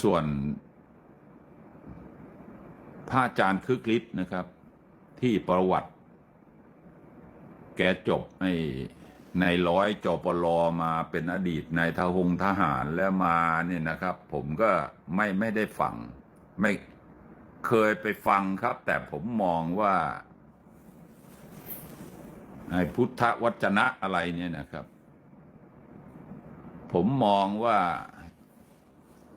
ส่วนพระอาจารย์คึกฤทธิ์นะครับ ที่ประวัติ แกจบในในร้อยจปลมาเป็นอดีตในทหงทหารแล้วมาเนี่ยนะครับ ผมก็ไม่ไม่ได้ฟัง ไม่เคยไปฟังครับ แต่ผมมองว่าไอ้พุทธวจนะอะไรเนี่ยนะครับ ผมมองว่า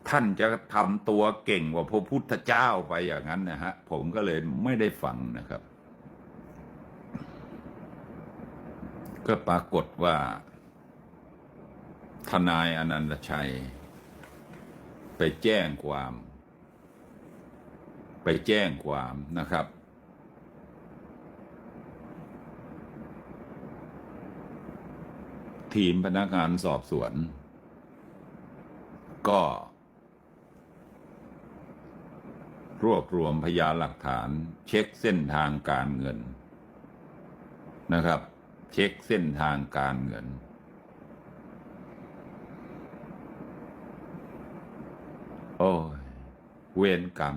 ท่านจะทำตัวเก่งกว่าพระพุทธเจ้าไปอย่างนั้นนะฮะ ผมก็เลยไม่ได้ฟังนะครับ ก็ปรากฏว่า ทนายอนันตชัย ไปแจ้งความ ไปแจ้งความนะครับ ทีมพนักงานสอบสวน ก็ รวบรวมพยานหลักฐาน เช็คเส้นทางการเงินนะครับ เช็คเส้นทางการเงิน โอ้ยเวรกรรม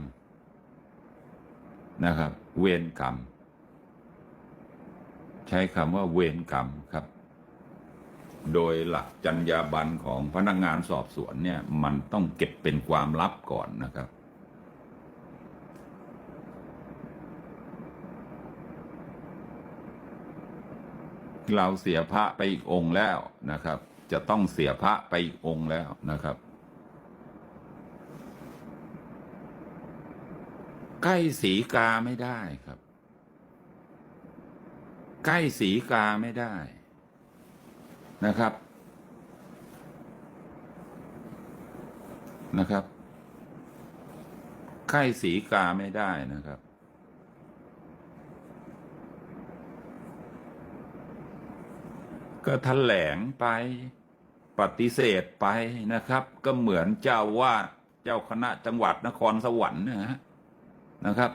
นะครับ เวรกรรม ใช้คำว่าเวรกรรมครับ โดยหลักจรรยาบรรณของพนักงานสอบสวนเนี่ย มันต้องเก็บเป็นความลับก่อนนะครับ เราเสียพระไปอีกองค์แล้วนะครับ จะต้องเสียพระไปอีกองค์แล้วนะครับ ใกล้สีกาไม่ได้ครับ ใกล้สีกาไม่ได้นะครับนะครับใกล้สีกาไม่ได้นะครับ ก็แถลงไปปฏิเสธไปนะครับ ก็เหมือนเจ้าวาดเจ้าคณะจังหวัดนครสวรรค์นะฮะนะครับ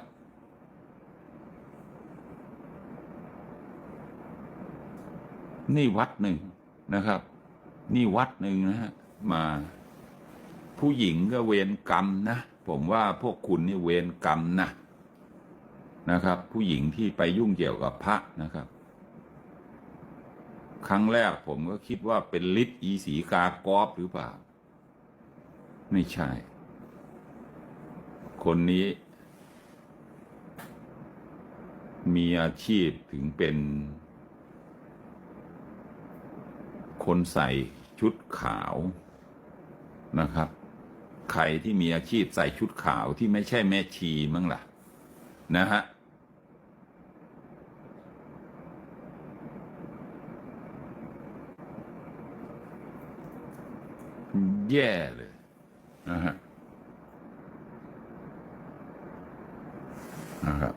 นี่วัดหนึ่งนะครับ นี่วัดหนึ่งนะฮะมาผู้หญิงก็เวรกรรมนะ ผมว่าพวกคุณนี่เวรกรรมนะนะครับ ผู้หญิงที่ไปยุ่งเกี่ยวกับพระนะครับ ครั้งแรกผมก็คิดว่าเป็นฤทธิ์อีสีกากอบหรือเปล่า ไม่ใช่ คนนี้ มีอาชีพถึงเป็น คนใส่ชุดขาวนะครับ ใครที่มีอาชีพใส่ชุดขาวที่ไม่ใช่แม่ชีมั้งล่ะ นะฮะ แย่เลยนะฮะนะครับ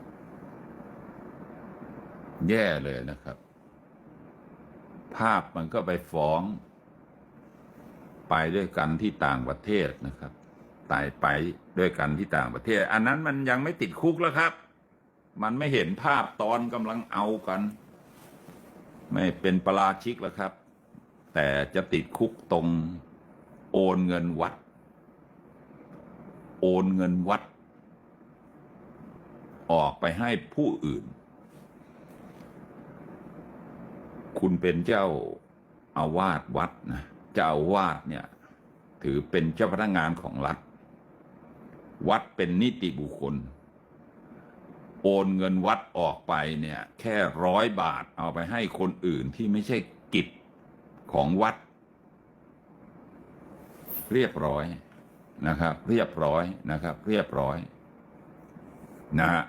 แย่เลยนะครับ ภาพมันก็ไปฟ้อง ไปด้วยกันที่ต่างประเทศนะครับตายไปด้วยกันที่ต่างประเทศ อันนั้นมันยังไม่ติดคุกแล้วครับ มันไม่เห็นภาพตอนกำลังเอากัน ไม่เป็นประราชิกแล้วครับ แต่จะติดคุกตรง โอนเงินวัด โอนเงินวัด ออกไปให้ผู้อื่น คุณเป็นเจ้าอาวาสวัดนะเจ้าอาวาสเนี่ยถือเป็นเจ้าพนักงานของรัฐ วัดเป็นนิติบุคคล โอนเงินวัดออกไปเนี่ยแค่ร้อยบาทเอาไปให้คนอื่นที่ไม่ใช่กิจของวัด เรียบร้อยนะครับ เรียบร้อยนะครับ เรียบร้อยนะฮะ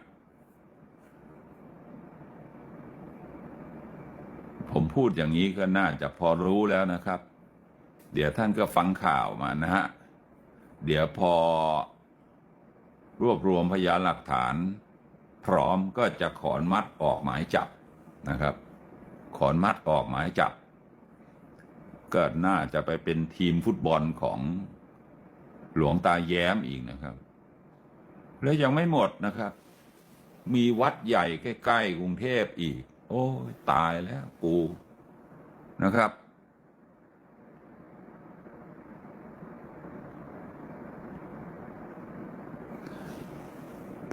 ผมพูดอย่างนี้ก็น่าจะพอรู้แล้วนะครับ เดี๋ยวท่านก็ฟังข่าวมานะฮะ เดี๋ยวพอ รวบรวมพยานหลักฐาน พร้อมก็จะขอนมัดออกหมายจับนะครับ ขอนมัดออกหมายจับ ก็น่าจะไปเป็นทีมฟุตบอลของหลวงตาแย้มอีกนะครับ แล้วยังไม่หมดนะครับ มีวัดใหญ่ใกล้ๆกรุงเทพอีก โอ้ยตายแล้วกูนะครับ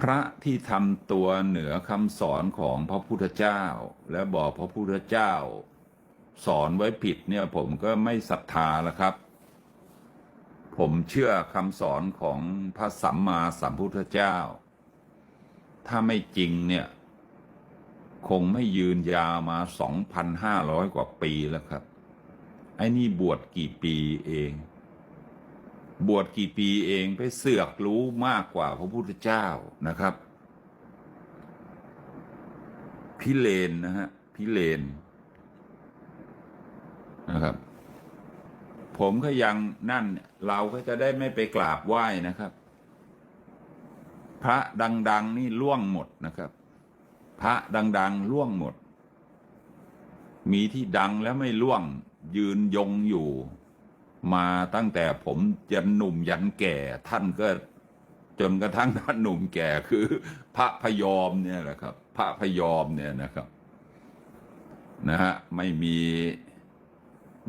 พระที่ทำตัวเหนือคำสอนของพระพุทธเจ้า และบอกพระพุทธเจ้า สอนไว้ผิดเนี่ยผมก็ไม่ศรัทธาแล้วครับ ผมเชื่อคำสอนของพระสัมมาสัมพุทธเจ้า ถ้าไม่จริงเนี่ย คงไม่ยืนยาวมา 2,500 กว่าปีแล้วครับ ไอ้นี่บวชกี่ปีเอง บวชกี่ปีเองไปเสือกรู้มากกว่าพระพุทธเจ้านะครับ พิเลนนะฮะ พิเลน นะครับ ผมก็ยังนั่นเราก็จะได้ไม่ไปกราบไหว้นะครับ พระดัง ๆ นี่ล่วงหมดนะครับ พระดัง ๆ ล่วงหมด มีที่ดังแล้วไม่ล่วง ยืนยงอยู่ มาตั้งแต่ผมยันหนุ่มยันแก่ท่านก็จนกระทั่งท่านหนุ่มแก่คือ พระพยอมเนี่ยแหละครับ พระพยอมเนี่ยนะครับ นะฮะไม่มี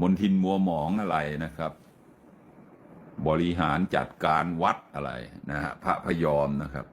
มนทินมัวหมองอะไรนะครับ บริหารจัดการวัดอะไรนะฮะพระพยอมนะครับ